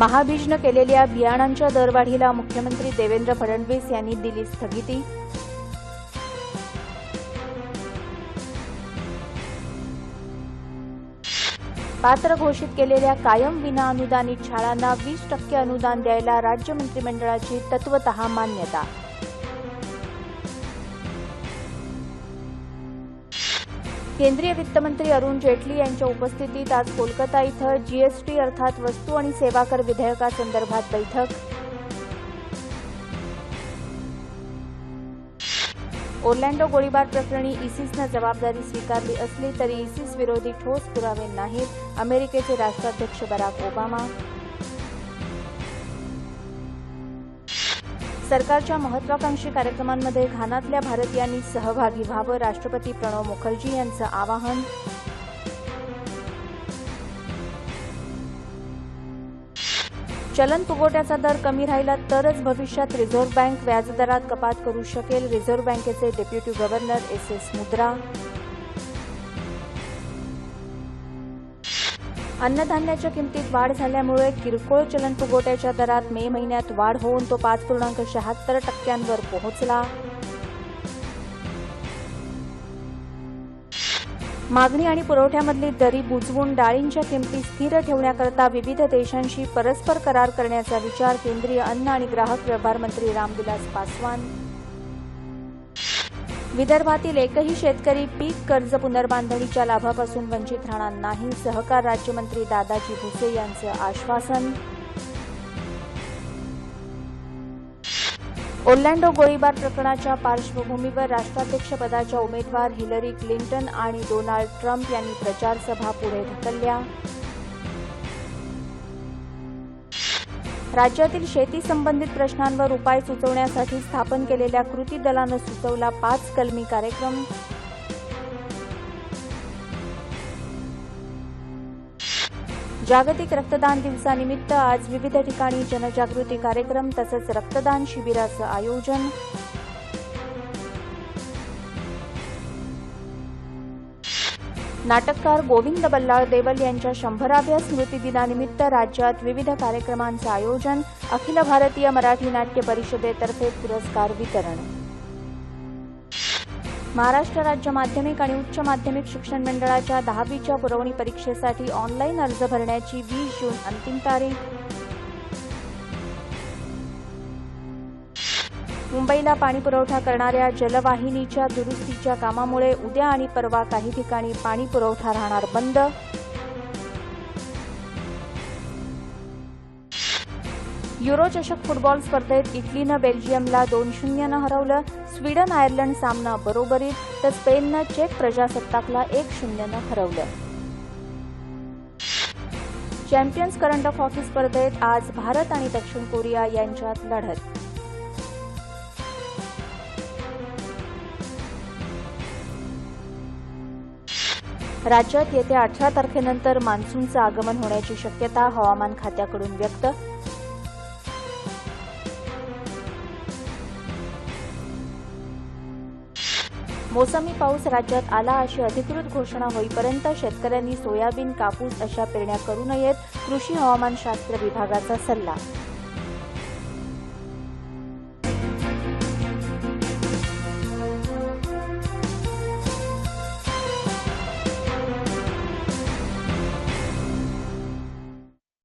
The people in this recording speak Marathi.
महाबीजनं केलेल्या बियाणांच्या दरवाढीला मुख्यमंत्री देवेंद्र फडणवीस यांनी दिली स्थगिती. पात्र घोषित केलेल्या कायम विनाअनुदानित शाळांना वीस टक्के अनुदान द्यायला राज्य मंत्रिमंडळाची तत्वत मान्यता. केंद्रीय वित्तमंत्री अरुण जेटली यांच्या उपस्थितीत आज कोलकाता इथं जीएसटी अर्थात वस्तू आणि सेवा कर विधेयकासंदर्भात बैठक. ओरलँडो गोळीबार प्रकरणी इसिसनं जबाबदारी स्वीकारली असली तरी इसिस विरोधी ठोस पुरावे नाहीत. अमेरिकेचे राष्ट्राध्यक्ष बराक ओबामा सरकारच्या महत्वाकांक्षी कार्यक्रमांमध्ये घानातल्या भारतीयांनी सहभागी व्हावं राष्ट्रपती प्रणव मुखर्जी यांचं आवाहन. चलन फुगवट्याचा दर कमी राहिला तरच भविष्यात रिझर्व्ह बँक व्याजदरात कपात करू शकेल. रिझर्व्ह बँकेचे डेप्युटी गव्हर्नर एस एस मुद्रा अन्नधान्याच्या किमतीत वाढ झाल्यामुळे किरकोळ चलन फुगवट्याच्या दरात मे महिन्यात वाढ होऊन तो पाच पूर्णांक शहात्तर टक्क्यांवर पोहोचला. मागणी आणि पुरवठ्यामधली दरी बुजवून डाळींच्या किमती स्थिर ठेवण्याकरता विविध देशांशी परस्पर करार करण्याचा विचार केंद्रीय अन्न आणि ग्राहक व्यवहार मंत्री रामविलास पासवान विदर्भातील एकही शेतकरी पीक कर्ज पुनर्बांधणीच्या लाभापासून वंचित राहणार नाही सहकार राज्यमंत्री दादाजी भुसे यांचं आश्वासन. ओलँडो गोळीबार प्रकरणाच्या पार्श्वभूमीवर राष्ट्राध्यक्षपदाच्या उमेदवार हिलरी क्लिंटन आणि डोनाल्ड ट्रम्प यांनी प्रचारसभा पुढे ढकलल्या. राज्यातील शेती संबंधित प्रश्नांवर उपाय सुचवण्यासाठी स्थापन केलेल्या कृती दलानं सुचवला पाच कलमी कार्यक्रम. जागतिक रक्तदान दिवसानिमित्त आज विविध ठिकाणी जनजागृती कार्यक्रम तसंच रक्तदान शिबिराचं आयोजन. नाटककार गोविंद बल्लाळ देवल यांच्या शंभराव्या स्मृतिदिनानिमित्त राज्यात विविध कार्यक्रमांचं आयोजन अखिल भारतीय मराठी नाट्य परिषदेतर्फे पुरस्कार वितरण. महाराष्ट्र राज्य माध्यमिक आणि उच्च माध्यमिक शिक्षण मंडळाच्या दहावीच्या पुरवणी परीक्षेसाठी ऑनलाईन अर्ज भरण्याची वीस जून अंतिम तारीख. मुंबईला पाणीपुरवठा करणाऱ्या जलवाहिनीच्या दुरुस्तीच्या कामामुळे उद्या आणि परवा काही ठिकाणी पाणी पुरवठा राहणार बंद. युरोचषक फुटबॉल स्पर्धेत इटलीनं बेल्जियमला दोन शून्यनं हरवलं. स्वीडन आयर्लंड सामना बरोबरीत तर स्पेननं चेक प्रजासत्ताकला एक शून्यनं हरवलं. चॅम्पियन्स करंट ऑफ हॉकी स्पर्धेत आज भारत आणि दक्षिण कोरिया यांच्यात लढत. राज्यात येत्या अठरा तारखेनंतर मान्सूनचं आगमन होण्याची शक्यता हवामान खात्याकडून व्यक्त. मोसमी पाऊस राज्यात आला अशी अधिकृत घोषणा होईपर्यंत शेतकऱ्यांनी सोयाबीन कापूस अशा पेरण्या करू नयेत कृषी हवामानशास्त्र विभागाचा सल्ला.